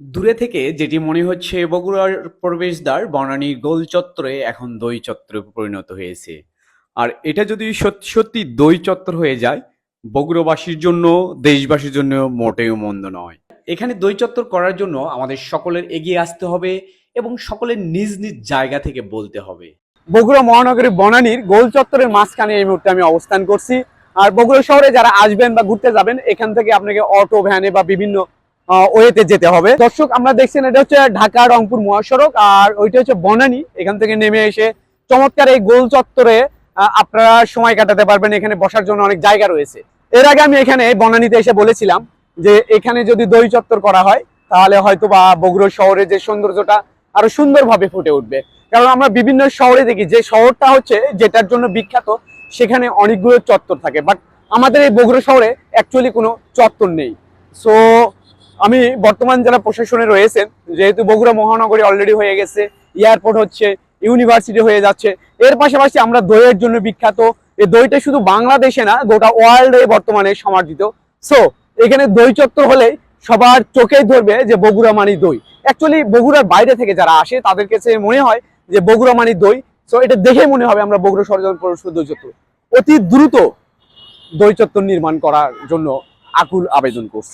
দূরে থেকে যেটি মনে হচ্ছে বগুড়ার প্রবেশদ্বার, বনানী গোল চত্বরে এখন দই চত্বরে পরিণত হয়েছে। আর এটা যদি সত্যি সত্যি দই চত্বর হয়ে যায়, বগুড়াবাসীর জন্য, দেশবাসীর জন্য মোটেও মন্দ নয়। এখানে দই চত্বর করার জন্য আমাদের সকলের এগিয়ে আসতে হবে এবং সকলের নিজ নিজ জায়গা থেকে বলতে হবে। বগুড়া মহানগরী বনানীর গোল চত্বরের মাঝখানে এই মুহূর্তে আমি অবস্থান করছি। আর বগুড়া শহরে যারা আসবেন বা ঘুরতে যাবেন, এখান থেকে আপনাকে অটো, ভ্যানে বা বিভিন্ন ওয়েতে যেতে হবে। দর্শক, আমরা দেখছেন এটা হচ্ছে ঢাকা রংপুর মহাসড়ক, আর ওইটা হচ্ছে বনানী। এখান থেকে নেমে এসে চমৎকার এই গোল চত্বরে আপনারা সময় কাটাতে পারবেন, এখানে বসার জন্য অনেক জায়গা রয়েছে। এর আগে আমি এখানে বনানীতে এসে বলেছিলাম যে, এখানে যদি দই চত্বর করা হয়, তাহলে হয়তো বা বগুড়া শহরের যে সৌন্দর্যটা আরও সুন্দরভাবে ফুটে উঠবে। কারণ আমরা বিভিন্ন শহরে দেখি, যে শহরটা হচ্ছে যেটার জন্য বিখ্যাত, সেখানে অনেকগুলো চত্বর থাকে। বাট আমাদের এই বগুড়া শহরে অ্যাকচুয়ালি কোনো চত্বর নেই। সো আমি বর্তমান যারা প্রশাসনে রয়েছেন, যেহেতু বগুড়া মহানগরী অলরেডি হয়ে গেছে এয়ারপোর্ট হচ্ছে ইউনিভার্সিটি হয়ে যাচ্ছে, এর পাশাপাশি আমরা দইয়ের জন্য বিখ্যাত, এই দইটা শুধু বাংলাদেশে না, গোটা ওয়ার্ল্ডে বর্তমানে সমাদৃত। সো এখানে দই চত্বর হলেই সবার চোখেই ধরবে যে বগুড়া মানি দই। অ্যাকচুয়ালি বগুড়ার বাইরে থেকে যারা আসে, তাদের কাছে মনে হয় যে বগুড়া মানি দই। সো এটা দেখে মনে হবে আমরা বগুড়া সরকার পৌরসভা দই চত্বর। অতি দ্রুত দই চত্বর নির্মাণ করার জন্য আকুল আবেদন করছি।